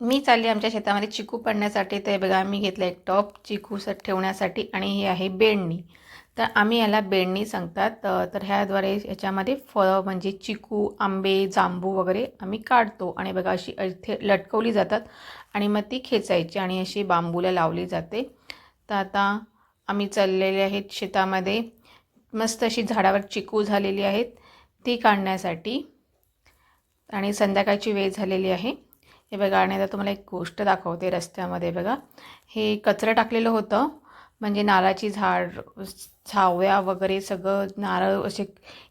मी चालली आमच्या शेतामध्ये चिकू पडण्यासाठी. ते बघा आम्ही घेतलं एक टॉप चिकू स ठेवण्यासाठी आणि ही आहे बेडणी. तर आम्ही याला बेडणी सांगतात. तर ह्याद्वारे याच्यामध्ये फळं म्हणजे चिकू आंबे जांबू वगैरे आम्ही काढतो. आणि बघा अशी इथे लटकवली जातात आणि मग ती खेचायची आणि अशी बांबूला लावली जाते. तर आता आम्ही चाललेले आहेत शेतामध्ये. मस्त अशी झाडावर चिकू झालेली आहेत. ती काढण्यासाठी आणि संध्याकाळची वेळ झालेली आहे. हे बघा आणि आता तुम्हाला एक गोष्ट दाखवते रस्त्यामध्ये बघा. हे कचरं टाकलेलं होतं म्हणजे नारळाची झाड झावया वगैरे सगळं नारळ असे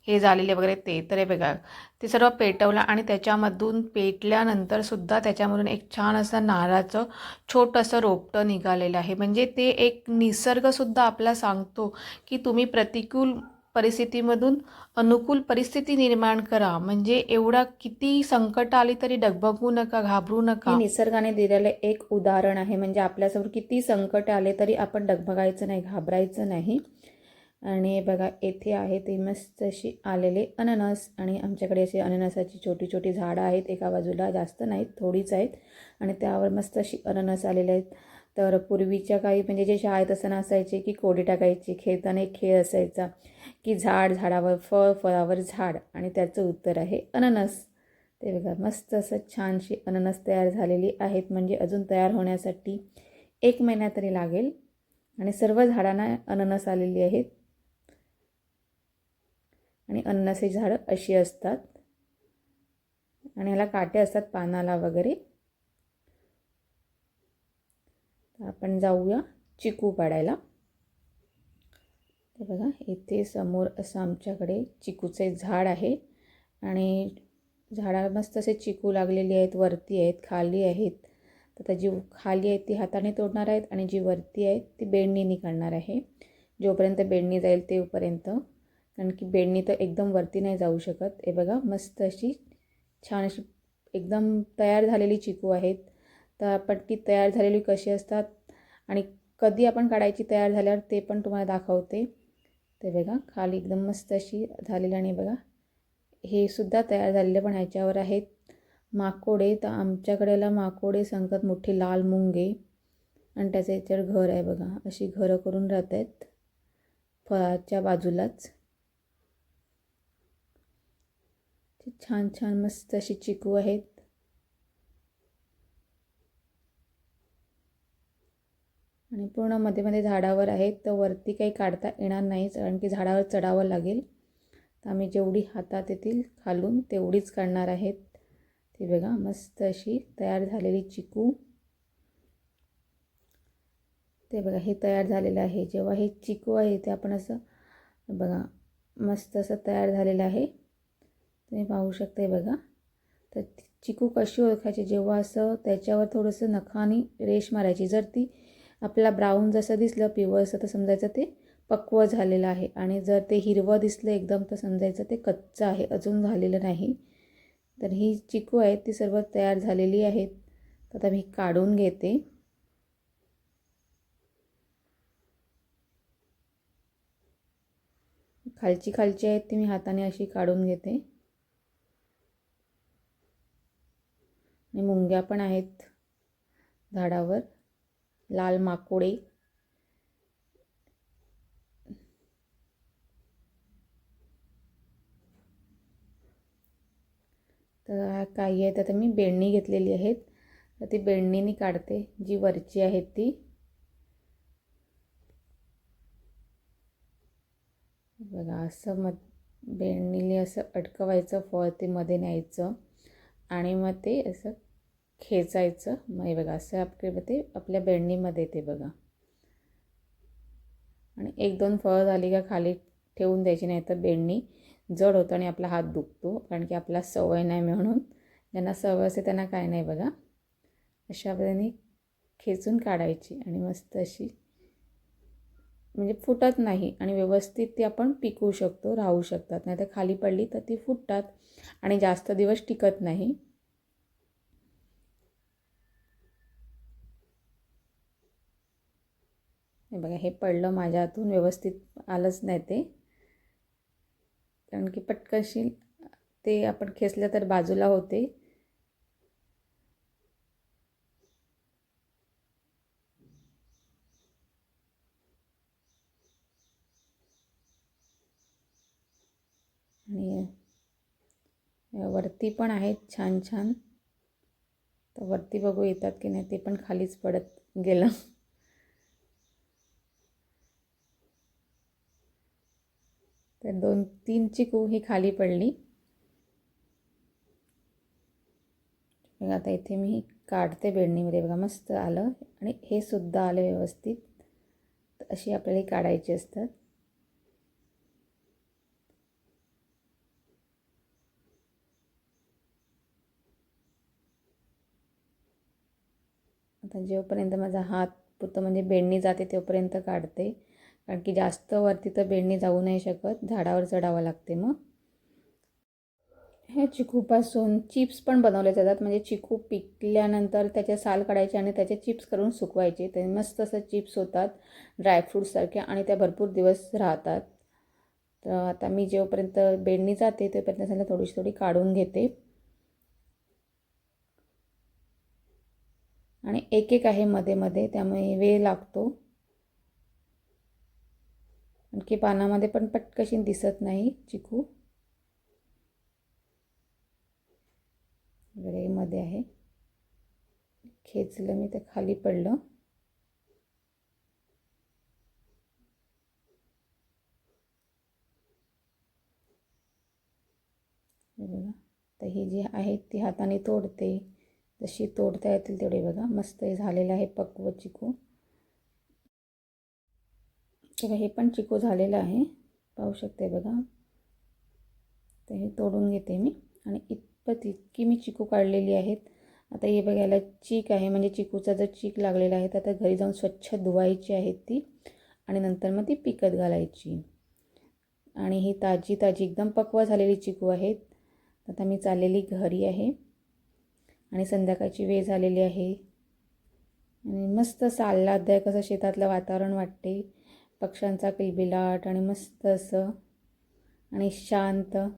हे झालेले वगैरे ते. तर हे बघा ते सर्व पेटवलं आणि त्याच्यामधून पेटल्यानंतर सुद्धा त्याच्यामधून एक छान असं नारळाचं छोटंसं रोपटं निघालेलं आहे. म्हणजे ते एक निसर्गसुद्धा आपला सांगतो की तुम्ही प्रतिकूल परिस्थितीमधून अनुकूल परिस्थिती निर्माण करा. म्हणजे एवढा किती संकट आली तरी डगबगू नका घाबरू नका. निसर्गाने दिलेलं एक उदाहरण आहे. म्हणजे आपल्यासमोर किती संकट आले तरी आपण डगबगायचं नाही घाबरायचं नाही. आणि बघा येथे आहे ते मस्त अशी आलेले अननस आणि आमच्याकडे अशी अननसाची छोटी छोटी झाडं आहेत. एका बाजूला जास्त नाहीत थोडीच आहेत. आणि त्यावर मस्त अशी अननस आलेले आहेत. तर पूर्वीच्या काही म्हणजे जे शाळेत असताना असायचे की कोडी टाकायची खेळताना एक खेळ असायचा. की झाड झाडावर फळ फळावर झाड. आणि त्याचं उत्तर आहे अननस. ते बघा मस्त असं छानशी अननस तयार झालेली आहेत. म्हणजे अजून तयार होण्यासाठी एक महिना तरी लागेल. आणि सर्व झाडांना अननस आलेली आहेत. आणि अननसाची झाडं अशी असतात. आणि ह्याला काटे असतात पानाला वगैरे. आपण जाऊया चिकू पाडायला. बघा इथे समोर असं आमच्याकडे चिकूचे झाड आहे. आणि झाडा मस्त असे चिकू लागलेली आहेत वरती आहेत खाली आहेत. तर त्या जी खाली आहेत ती हाताने तोडणार आहेत आणि जी वरती आहेत ती बेडणीने काढणार आहे. जोपर्यंत बेडणी जाईल तेपर्यंत कारण की बेडणी तर एकदम वरती नाही जाऊ शकत. हे बघा मस्त अशी छान अशी एकदम तयार झालेली चिकू आहेत. तर आपण ती तयार झालेली कशी असतात आणि कधी आपण काढायची तयार झाल्यावर ते पण तुम्हाला दाखवते. ते बघा खाली एकदम मस्त अशी झालेली आणि बघा हे सुद्धा तयार झालेले पण ह्याच्यावर आहेत. माकोडे तर आमच्याकडेला माकोडे सांगतात मोठे लाल मुंगे. आणि त्याचं याच्यावर घर आहे बघा अशी घरं करून राहत आहेत फळाच्या बाजूलाच. छान छान मस्त अशी चिकू आहेत. आणि पूर्णमध्ये मध्ये झाडावर आहेत तर वरती काही काढता येणार नाही कारण की झाडावर चढावं लागेल. तर आम्ही जेवढी हातात येतील खालून तेवढीच काढणार आहेत. ते बघा मस्त अशी तयार झालेली चिकू. ते बघा हे तयार झालेलं आहे. जेव्हा हे चिकू आहे ते आपण असं बघा मस्त असं तयार झालेलं आहे. तुम्ही पाहू शकता आहे बघा. तर चिकू कशी ओळखायची? जेव्हा असं त्याच्यावर थोडंसं नखानी रेश मारायची जर ती आपल्याला ब्राऊन जसं दिसलं पिवळसं तर समजायचं ते पक्व झालेलं आहे. आणि जर ते हिरवं दिसलं एकदम तर समजायचं ते कच्चं आहे अजून झालेलं नाही. तर ही चिकू आहेत ती सर्व तयार झालेली आहेत. तर आता मी काढून घेते. खालची खालची आहेत ती मी हाताने अशी काढून घेते. आणि मुंग्या पण आहेत झाडावर. लाल माकोडे. तर काही आहेत. आता मी बेडणी घेतलेली आहेत. तर ती बेडणीने काढते. जी वरची आहेत ती. बघा असं मग बेडणीने असं अडकवायचं फळ ते मध्ये न्यायचं. आणि मग ते असं खेचायचं. मग हे बघा असं आपले ते आपल्या बेडणीमध्ये येते बघा. आणि एक दोन फळं झाली का खाली ठेवून द्यायची नाही तर बेडणी जड होतं आणि आपला हात दुखतो कारण की आपला सवय नाही म्हणून. ज्यांना सवय असते त्यांना काय नाही बघा. अशा पद्धतीने खेचून काढायची आणि मस्त अशी म्हणजे फुटत नाही आणि व्यवस्थित ती आपण पिकवू शकतो राहू शकतात. नाही तर खाली पडली तर ती फुटतात आणि जास्त दिवस टिकत नाही. हे बघा हे पडलं माझ्या हातून व्यवस्थित आलंच नाही ते. कारण की पटकशील ते आपण खेचलं तर बाजूला होते. आणि वरती पण आहेत छान छान. तर वरती बघू येतात की नाही ते पण खालीच पडत गेलं. तर दोन तीन चिकू ही खाली पडली. मग आता इथे मी काढते बेडणीमध्ये. बघा मस्त आलं. आणि हे सुद्धा आलं व्यवस्थित. तर अशी आपल्याला ही काढायची असतात. आता जेव्हापर्यंत माझा हात पुरतं म्हणजे बेडणी जाते तेव्हापर्यंत काढते. कारण की जास्त वरती तर बेडणी जाऊ नाही शकत झाडावर चढावं लागते मग. हे चिकूपासून चिप्स पण बनवले जातात म्हणजे चिकू पिकल्यानंतर त्याचे साल काढायचे आणि त्याचे चिप्स करून सुकवायचे. ते मस्त असं चिप्स होतात ड्रायफ्रूट्ससारखे आणि त्या भरपूर दिवस राहतात. तर आता मी जेव्हापर्यंत बेडणी जाते तेव्हापर्यंत त्यांना थोडीशी थोडी काढून घेते. आणि एक एक आहे मध्ये मध्ये त्यामुळे वेळ लागतो. आणखी पानामध्ये पण पटकशी दिसत नाही चिकू. मध्ये आहे. खेचलं मी ते खाली पडलं. बघा तर ही जी आहेत ती हाताने तोडते. जशी तोडता येतील तेवढे बघा. मस्त हे झालेलं आहे पक्व चिकू. बघा हे पण चिकू झालेलं आहे. पाहू शकते बघा. तर हे तोडून घेते मी. आणि इतपत इतकी मी चिकू काढलेली आहेत. आता हे बघायला चीक आहे. म्हणजे चिकूचा जर चीक लागलेला आहे तर आता घरी जाऊन स्वच्छ धुवायची आहेत ती. आणि नंतर मग ती पिकत घालायची. आणि ही ताजी ताजी एकदम पक्व झालेली चिकू आहेत. आता मी चाललेली घरी आहे. आणि संध्याकाळची वेळ झालेली आहे. आणि मस्त साल्लादायक असं शेतातलं वातावरण वाटते पक्ष्यांचा किलबिलाट आणि मस्त असं आणि शांत.